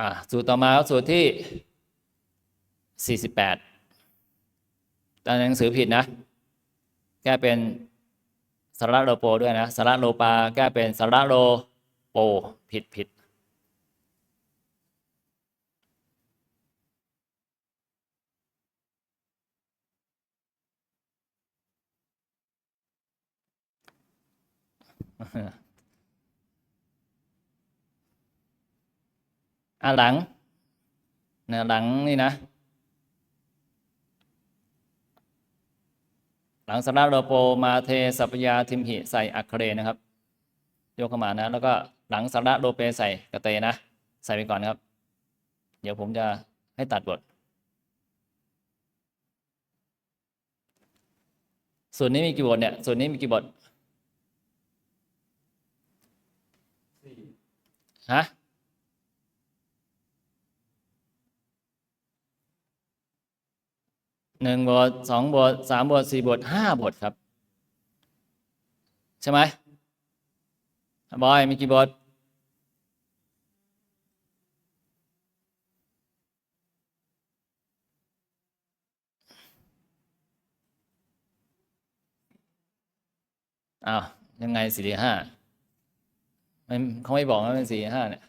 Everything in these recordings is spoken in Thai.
อ่าสูตรต่อมาสูตรที่ 48ตอนหนังสือผิดนะ แก้เป็นสระโลโปด้วยนะสระโลปาแก้เป็นสระโลโปผิดผิดอ่ะหลังเนี่ยหลังนี่นะ หลังสระโลโปมาเทสัพยาทิมหิใส่อัคเคเรนะครับ ยกเข้ามานะ แล้วก็หลังสระโลเปใส่กระเตนะ ใส่ไปก่อนนะครับ เดี๋ยวผมจะให้ตัดบทส่วนนี้มีกี่บทเนี่ย ส่วนนี้มีกี่บทฮะ หนึ่งบทสองบทสามบทสี่บทห้าบทครับ ใช่ไหมบอยมีกี่บทอ้าวยังไงสี่ห้าไม่เขาไม่บอกว่าเป็นสี่ห้าเนี่ย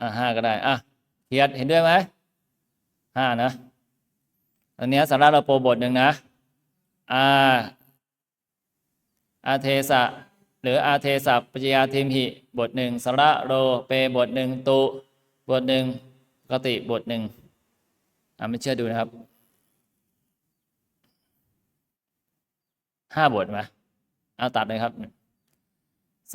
อะห้าก็ได้ อะเทียดเห็นด้วยไหมห้านะ อันนี้สาระเราโปรบทหนึ่งนะ อาอาเทสะหรืออาเทสะปัจจยาทิมหิ บทหนึ่งสาระโรเปบทหนึ่งตุบทหนึ่งกติบทหนึ่งอ่าไม่เชื่อดูนะครับห้าบทไหมเอาตัดเลยครับ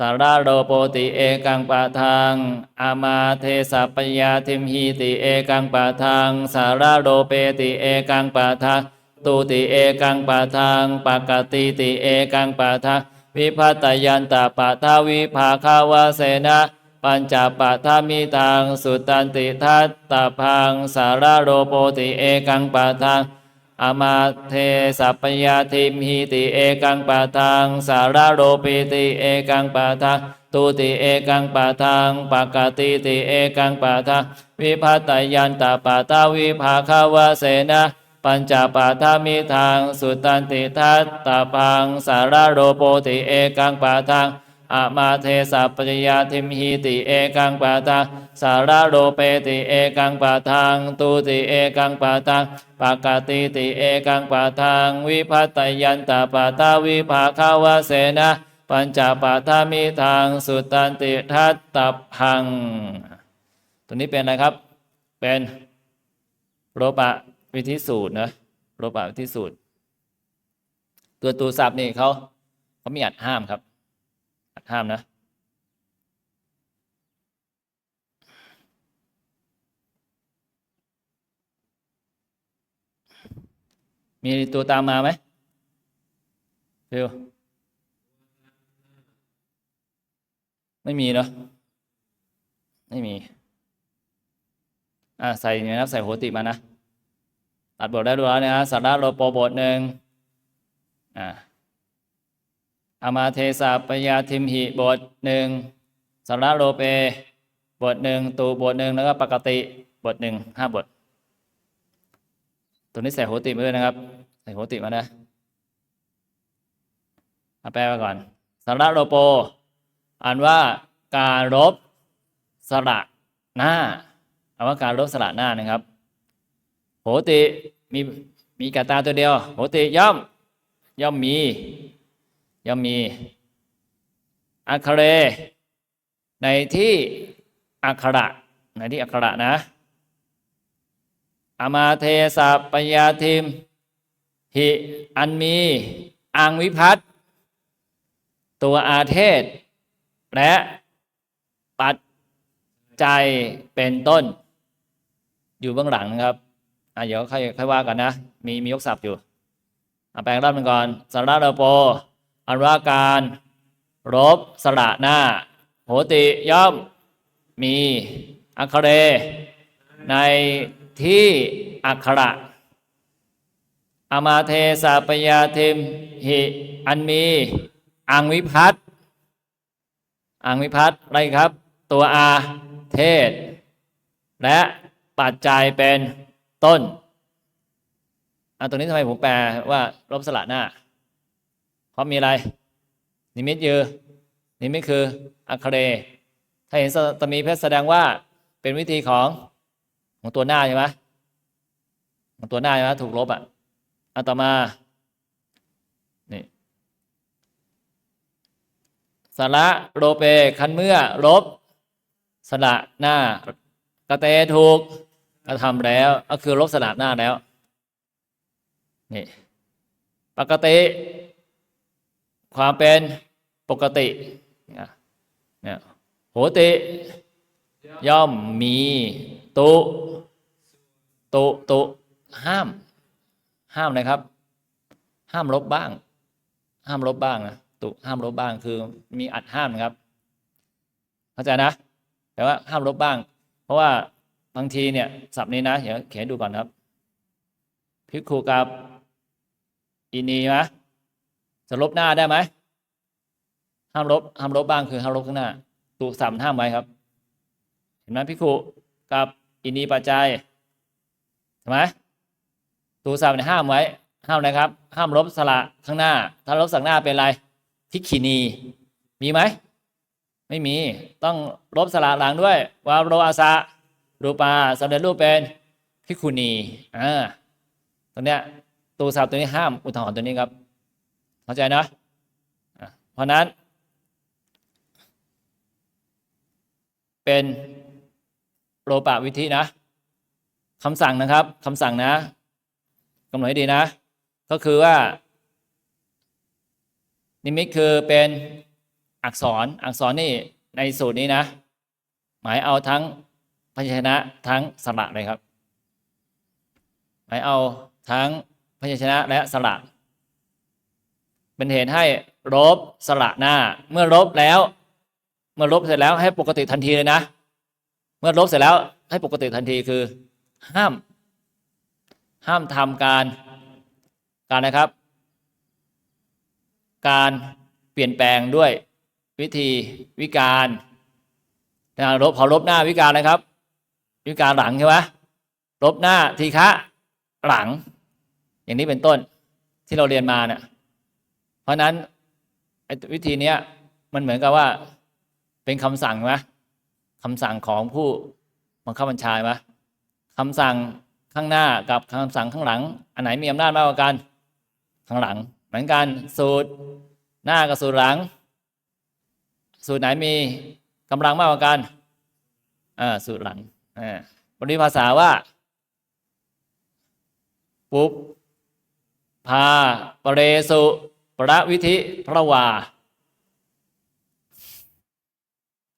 สาราโรโปติเอกังปะทังอามาเทสัปปยาทิมหีติเอกังปะทังสาราโรเปติเอกังปะทังตุติเอกังปะทังปกติติเอกังปะทังวิพัตยันตปะทาวิภาคาวาเสนะปัญจปะทามิทังสุตันติทัตตพังสาราโรโปติเอกังปะทัง อามาเทสัพพยาทิมหิติเอกังปะทังสารโรปิติเอกังปะทังตุติเอกังปะทังปกติติเอกังปะทังวิพัตยันตปะทาวิภาคาวาเสนะปัญจปะทามิทาง สุตันติทัตตาพังสารโรโปติเอกังปะทัง อามาเทสัพพยาทิมหิติเอกังปะทังสาราโรเปติเอกังปะทังตุติเอกังปะทังปกติติเอกังปะทังวิพัตยันตปะทาวิภาคาวเสนะปัญจปะทามิทางสุตันติทัตตพัง ตัวนี้เป็นอะไรครับ เป็นโรปะวิธิสูตรนะโรปะวิธิสูตร ตัวตูศัพท์นี่เขาเขามีอัดห้ามครับ ห้ามนะมีตัวตามมาไหมเร็วไม่มีเนาะไม่มี อ่าใส่นะครับ ใส่โหติมานะ ตัดบทได้ดูแล้วนะสัตระโลโปบทหนึ่งอ่า อมาเทสาปยาทิมหิบทหนึ่งสัตระโลเป บทหนึ่งตูบทหนึ่งแล้วก็ปกติบทหนึ่งห้าบท ตัวนี้ใส่โหติมาด้วยนะครับ ใส่โหติมานะเอาแปลมาก่อนสาระโลโป อ่านว่าการรบสระหน้าอ่านว่าการรบสระหน้านะครับ โหติมีมีกาตาตัวเดียว โหติย่อมย่อมมี ย่อมมีอัคเร ในที่อักขระในที่อักขระนะอามาเทสะปยาทิมหิอันมีอังวิพัตตัวอาเทศ และปัจจัยเป็นต้น อยู่เบื้องหลังนะครับอะเดี๋ยวค่อยค่อยว่ากันนะ มีมียกศัพท์อยู่อะแปลงรอบหนึ่งก่อนสระโลโป อันว่าการรบสระหน้า โหติย่อมมีอัคเร ในที่อักขระอมาเทสาปยาเทมหิอันมีอังวิพัตอังวิพัตอะไรครับ ตัวอาเทศ และปัจจัยเป็นต้นอะตรงนี้ทำไมผมแปลว่าลบสระหน้า ราะมีอะไร นิมิตยือนิมิตคืออัคเรถ้าเห็นตมีเพชรแสดงว่าเป็นวิธีของของตัวหน้าใช่ไหมของตัวหน้าใช่ไหมถูกลบอะอัต่อมานี่สระโรเปคันเมื่อลบสระหน้ากระเตถูกกระทำแล้ว ก็คือลบสระหน้าแล้วนี่ปกติ ความเป็นปกติเนี่ยโหติย่อมมีตุตุตุห้าม ห้ามนะครับ ห้ามลบบ้าง ห้ามลบบ้างนะตุห้ามลบบ้างคือมีอัดห้ามนะครับเข้าใจนะแต่ว่าห้ามลบบ้าง เพราะว่าบางทีเนี่ยศัพท์นี้นะเดี๋ยวเขียนดูก่อนครับพิกคูกับอินีนะ จะลบหน้าได้ไหมห้ามลบห้ามลบบ้างคือห้ามลบข้างหน้าตุสัมห้ามไว้ครับ เห็นไหมพิคูกับอินีปัจจัยใช่ไหมตูสัมเนี่ยห้ามไว้ห้ามนะครับ ห้ามลบสระข้างหน้า ถ้าลบสักหน้าเป็นอะไรทิคินี มีไหมไม่มีต้องลบสระหลังด้วยวาโรอาสะรูปาสำเร็จรูปเป็นพิคุณีอ่าตัวเนี้ยตูสับตัวนี้ห้ามอุทธรณ์ตัวนี้ครับ เข้าใจนะเพราะนั้น เป็นโลปะวิธีนะคำสั่งนะครับคำสั่งนะกำหนดให้ดีนะ ก็คือว่า นิมิตคือเป็นอักษรอักษรนี่ในสูตรนี้นะ หมายเอาทั้งพยัญชนะทั้งสระเลยครับ หมายเอาทั้งพยัญชนะและสระ เป็นเหตุให้ลบสระหน้า เมื่อลบแล้ว เมื่อลบเสร็จแล้วให้ปกติทันทีเลยนะ เมื่อลบเสร็จแล้วให้ปกติทันทีคือ ห้าม ห้ามทำการการนะครับ การเปลี่ยนแปลงด้วยวิธีวิการนะลบพอลบหน้าวิการนะครับ วิการหลังใช่ไหมลบหน้าทีฆะหลัง อย่างนี้เป็นต้นที่เราเรียนมาเนี่ย ราะนั้นวิธีเนี้ยมันเหมือนกับว่าเป็นคำสั่งไหมคำสั่งของผู้บังคับบัญชาไหมคำสั่งข้างหน้ากับคำสั่งข้างหลัง อันไหนมีอำนาจมากกว่ากันข้างหลัง เหมือนกันสูตรหน้ากับสูตรหลัง สูตรไหนมีกำลังมากกว่ากันอ่าสูตรหลังอ่าบริภาษาว่าปุ๊บพาปเรสุ ประวิธิพระวา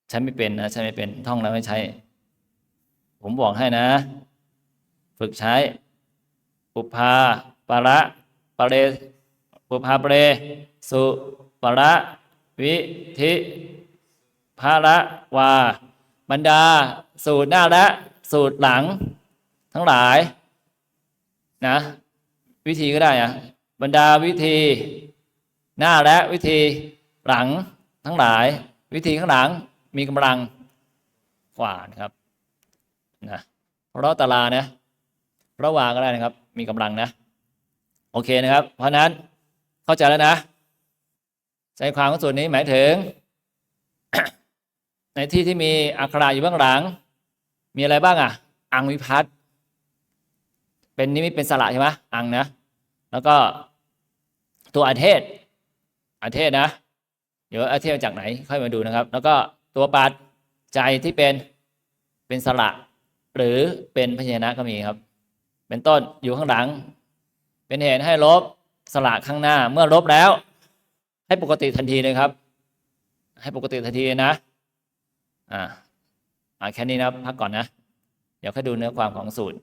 ใช้ไม่เป็นนะใช้ไม่เป็นท่องแล้วไม่ใช้ ผมบอกให้นะ ฝึกใช้ ปุพาปะระปะเรปุพาปะเรสุปะระวิธิภาระวาบรรดา สูตรหน้าและสูตรหลัง ทั้งหลาย นะ วิธีก็ได้อะบรรดาวิธี หน้าและวิธีหลังทั้งหลาย วิธีข้างหลังมีกำลังกว่านะครับนะเพราะตารานะเพราะวางก็ได้นะครับ มีกำลังนะ โอเคนะครับ เพราะนั้นเข้าใจแล้วนะใจความของส่วนนี้หมายถึง ในที่ที่มีอักขระอยู่เบื้องหลัง มีอะไรบ้างอะ อังวิพัฒน์เป็นนิมิตเป็นสระใช่ไหมอังนะ แล้วก็ตัวอาเทศ อาเทศนะ เดี๋ยวอาเทศมาจากไหนค่อยมาดูนะครับ แล้วก็ตัวปัดใจที่เป็นเป็นสระ หรือเป็นพยัญชนะก็มีครับ เป็นต้นอยู่ข้างหลัง เป็นเหตุให้ลบสระข้างหน้าเมื่อลบแล้ว ให้ปกติทันทีเลยครับ ให้ปกติทันทีนะอ่าอ่าแค่นี้นะพักก่อนนะ เดี๋ยวค่อยดูเนื้อความของสูตร